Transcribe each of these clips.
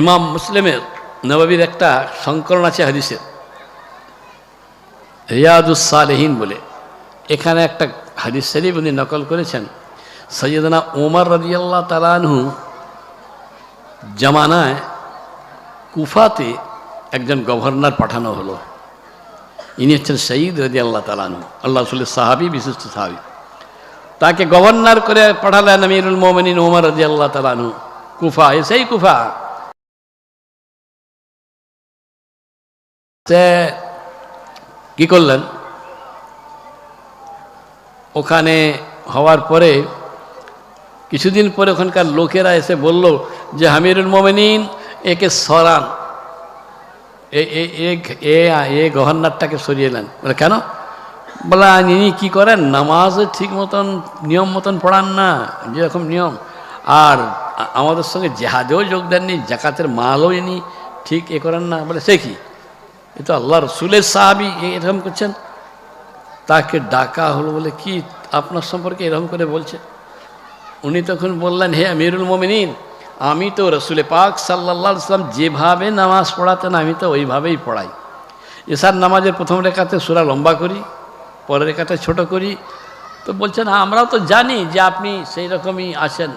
ইমাম মুসলিমের নবাবির একটা সংকলন আছে হাদিসের। রিয়াদুসালেহীন বলে। এখানে একটা হাদিস শরীফ উনি নকল করেছেন। সৈয়দনা ওমর রদিয়াল্লাহ তালানহু জামানায় কুফাতে একজন গভর্নর পাঠানো হলো। ইনি হচ্ছেন সঈদ রদি আল্লাহ তালানহু আল্লাহ রসুলের সাহাবি, বিশিষ্ট সাহাবি। তাকে গভর্নর করে পাঠালেন আমিরুল মোমিনিন ওমর রদি আল্লাহ তালানহু কুফা এ সেই কুফা। কি করলেন? ওখানে হওয়ার পরে, কিছুদিন পরে ওখানকার লোকেরা এসে বলল যে, হামিরুল মোমিনিন, একে সরান। এ গভর্নরটাকে সরিয়ে নেন। বলে, কেন? বলে, ইনি কী করেন? নামাজ ঠিক মতন, নিয়ম মতন পড়ান না, যেরকম নিয়ম। আর আমাদের সঙ্গে জেহাদেও যোগ দেননি, জাকাতের মালও ইনি ঠিক এ করেন না। বলে, সে কি? এ তো আল্লাহ রসুলের সাহাবি এরকম করছেন। তাকে ডাকা হলো বলে কি আপনার সম্পর্কে এরকম করে বলছে? উনি তখন বললেন হে আমিরুল মোমিনিন আমি তো রসুলে পাক সাল্লাহ সাল্লাম যেভাবে নামাজ পড়াতেন আমি তো ওইভাবেই পড়াই। এসার নামাজের প্রথম রেখাতে সুরা লম্বা করি পরের রেখাতে ছোট করি। তো বলছেন "হ্যাঁ, আমরাও তো জানি যে আপনি সেই রকমই আছেন।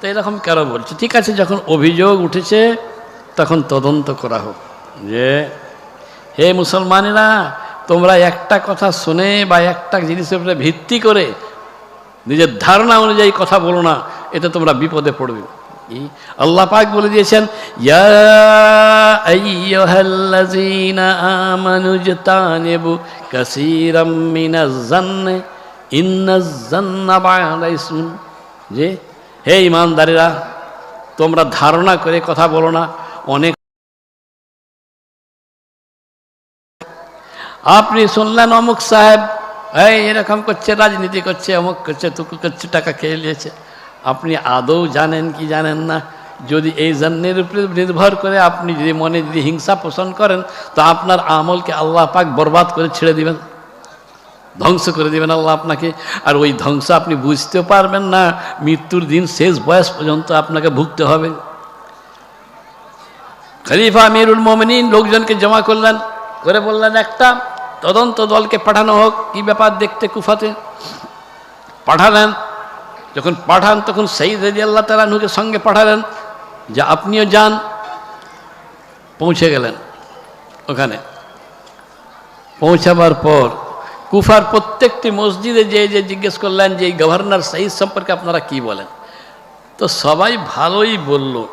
তো এরকম কেন বলছে? ঠিক আছে যখন অভিযোগ উঠেছে তখন তদন্ত করা হোক। যে, হে মুসলমানেরা, তোমরা একটা কথা শুনে বা একটা জিনিসের উপরে ভিত্তি করে নিজের ধারণা অনুযায়ী কথা বলো না, এতে তোমরা বিপদে পড়বে? আল্লাহ পাক বলে দিয়েছেন যে, হে ইমানদারেরা, তোমরা ধারণা করে কথা বলো না, অনেক আপনি শুনলেন অমুক সাহেব? এই, এরকম করছে, রাজনীতি করছে, অমুক করছে, তুকু করছে, টাকা খেয়ে নিয়েছে। আপনি আদৌ জানেন কি জানেন না? যদি এই জন্যের উপরে নির্ভর করে আপনি যদি মনে যদি হিংসা পোষণ করেন, তো আপনার আমলকে আল্লাহ পাক বরবাদ করে ছেড়ে দিবেন। ধ্বংস করে দেবেন আল্লাহ আপনাকে। আর ওই ধ্বংস আপনি বুঝতেও পারবেন না, মৃত্যুর দিন শেষ বয়স পর্যন্ত আপনাকে ভুগতে হবে। খলিফা আমিরুল মোমিনিন লোকজনকে জমা করলেন। করে বললেন, একটা তদন্ত দলকে পাঠানো হোক, কি ব্যাপার দেখতে কুফাতে? পাঠালেন। যখন পাঠান, তখন সেই রেজি আল্লাহ তালানুকে সঙ্গে পাঠালেন যে, আপনিও যান। পৌঁছে গেলেন ওখানে। পৌঁছাবার পর কুফার প্রত্যেকটি মসজিদে যে যে জিজ্ঞেস করলেন যে, এই গভর্নর সাইদ সম্পর্কে আপনারা কি বলেন? তো সবাই ভালোই বলল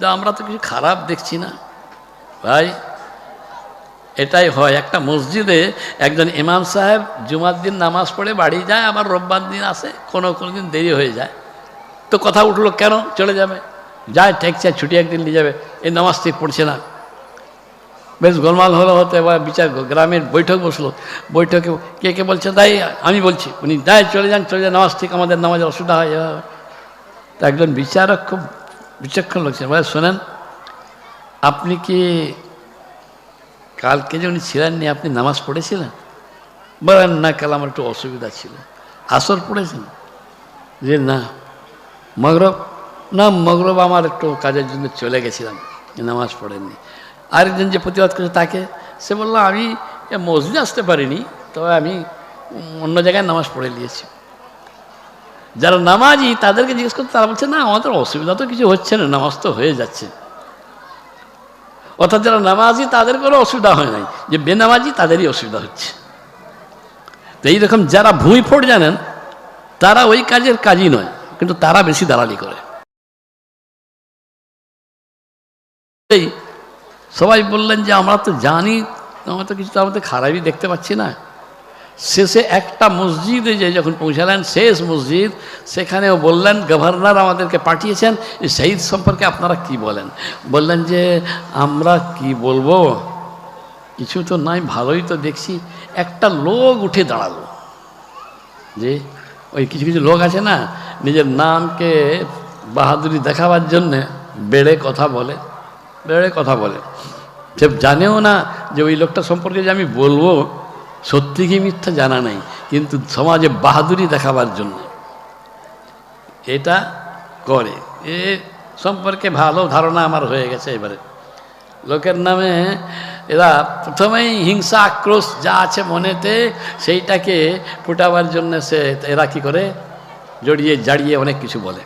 যে আমরা তো কিছু খারাপ দেখছি না। ভাই এটাই হয়। একটা মসজিদে একজন ইমাম সাহেব জুমার দিন নামাজ পড়ে বাড়ি যায়, আবার রোববার দিন আসে, কোনো কোনো দিন দেরি হয়ে যায়। তো কথা উঠল, কেন চলে যাবে? যায় ঠেকছে ছুটি একদিন নিয়ে যাবে। এই নামাজ ঠিক পড়ছে না। বেশ গোলমাল হলো হতে এবার বিচার গ্রামের বৈঠক বসল। বৈঠকে কে কে বলছে, তাই আমি বলছি, উনি যাই চলে যান চলে যান, নামাজ ঠিক, আমাদের নামাজের অসুবিধা হয়। তো একজন বিচারক খুব বিচক্ষণ লোক ছিলেন শোনেন, আপনি কি কালকে যে উনি ছিলেননি আপনি নামাজ পড়েছিলেন? বলেন, না, কাল আমার একটু অসুবিধা ছিল। আসর পড়েছেন? যে, না। মগরব? না, মগরব আমার একটু কাজের জন্য চলে গেছিলাম, নামাজ পড়েননি। আরেকজন যে প্রতিবাদ করেছে তাকে, সে বলল, আমি মসজিদে আসতে পারিনি, তবে আমি অন্য জায়গায় নামাজ পড়ে নিয়েছি। যারা নামাজি তাদেরকে জিজ্ঞেস করতে, তারা বলছে, না, আমাদের অসুবিধা তো কিছু হচ্ছে না, নামাজ তো হয়ে যাচ্ছে। অর্থাৎ যারা নামাজি, তাদের কোনো অসুবিধা হয় নাই। যে বেনামাজি, তাদেরই অসুবিধা হচ্ছে। তো এইরকম যারা ভূমি ফোট জানেন, তারা ওই কাজের কাজই নয়, কিন্তু তারা বেশি দালালি করে। সবাই বললেন যে, আমরা তো জানি, আমরা তো কিছু তার মধ্যে খারাপই দেখতে পাচ্ছি না। শেষে একটা মসজিদে যে যখন পৌঁছালেন, শেষ মসজিদ, সেখানেও বললেন, গভর্নর আমাদেরকে পাঠিয়েছেন শহীদ সম্পর্কে আপনারা কি বলেন? বললেন যে, আমরা কি বলব? কিছু তো নাই, ভালোই তো দেখছি। একটা লোক উঠে দাঁড়াল। যে, ওই কিছু কিছু লোক আছে না, নিজের নামকে বাহাদুরি দেখাবার জন্যে বেড়ে কথা বলে, বেড়ে কথা বলে। সে জানেও না যে ওই লোকটা সম্পর্কে যে আমি বলব সত্যি কি মিথ্যা জানা নেই, কিন্তু সমাজে বাহাদুরি দেখাবার জন্য। এটা করে। এ সম্পর্কে ভালো ধারণা আমার হয়ে গেছে এবারে। লোকের নামে এরা প্রথমেই হিংসা, আক্রোশ যা আছে মনেতে সেইটাকে ফুটাবার জন্য সে এরা কি করে? জড়িয়ে জাড়িয়ে অনেক কিছু বলে।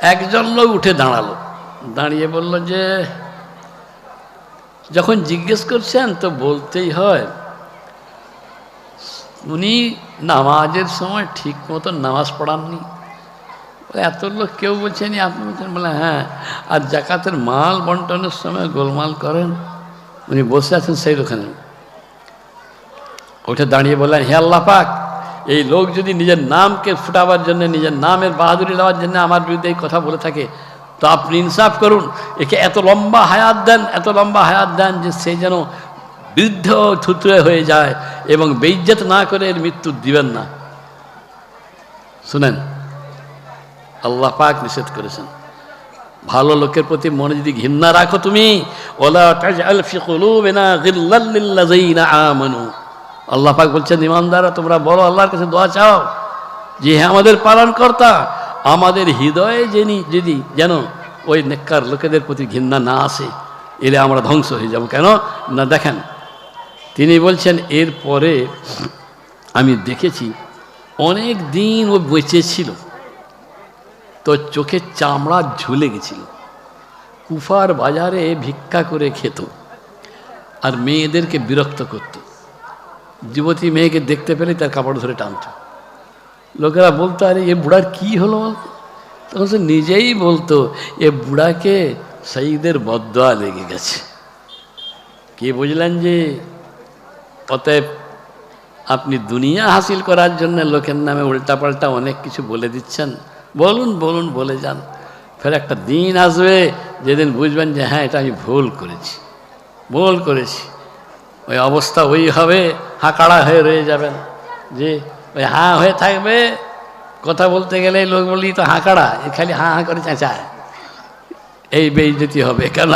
একজন লোক উঠে দাঁড়াল। দাঁড়িয়ে বলল যে, যখন জিজ্ঞেস করছেন তো বলতেই হয় উনি নামাজের সময় ঠিক মতো নামাজ পড়াননি। এত লোক কেউ বলছেন আপনি বলছেন, বলে হ্যাঁ আর জাকাতের মাল বন্টনের সময় গোলমাল করেন। উনি বসে আছেন সেই দোকানে। উঠে দাঁড়িয়ে বললেন, হে আল্লাহ পাক, এই লোক যদি নিজের নামকে ফুটাবার জন্য, নিজের নামের বাহাদুরি দেওয়ার জন্য আমার বিরুদ্ধে এই কথা বলে থাকে, তো আপনি ইনসাফ করুন। একে এত লম্বা হায়াত দেন, এত লম্বা হায়াত দেন যে সে যেন বৃদ্ধ থুতরে হয়ে যায় এবং বেইজ্জত না করে এর মৃত্যু দিবেন না। শুনেন, আল্লাহ পাক নিষেধ করেছেন। ভালো লোকের প্রতি মনে যদি ঘৃণা রাখো তুমি আল্লাহ পাক বলছেন ইমানদারা তোমরা বলো, আল্লাহর কাছে দোয়া চাও যে হ্যাঁ আমাদের পালন কর্তা আমাদের হৃদয়ে যিনি যদি যেন ওই নেককার লোকেদের প্রতি ঘৃণা না আসে, এলে আমরা ধ্বংস হয়ে যাব। কেন? না, দেখেন তিনি বলছেন, এরপরে আমি দেখেছি অনেক দিন ও বেঁচে ছিল। তো চোখের চামড়া ঝুলে গেছিল। কুফার বাজারে ভিক্ষা করে খেত আর মেয়েদেরকে বিরক্ত করত। যুবতী মেয়েকে দেখতে পেলে তার কাপড় ধরে টানত। লোকেরা বলতো, আরে, এ বুড়ার কি হলো? তখন সে নিজেই বলতো, এ বুড়াকে শহীদের বদয়া লেগে গেছে। কে বুঝলেন যে অতএব আপনি দুনিয়া হাসিল করার জন্য লোকের নামে উল্টাপাল্টা অনেক কিছু বলে দিচ্ছেন। বলুন বলুন, বলে যান। ফের একটা দিন আসবে যেদিন বুঝবেন যে হ্যাঁ এটা আমি ভুল করেছি। ভুল করেছি। ওই অবস্থা ওই হবে, হাঁকাড়া হয়ে রয়ে যাবেন। যে ওই হাঁ হয়ে থাকবে, কথা বলতে গেলে লোক বলি তো হাঁকাড়া, এ খালি হাঁ হাঁ করে চেঁচায়। এই বেইজ্জতি হবে কেন?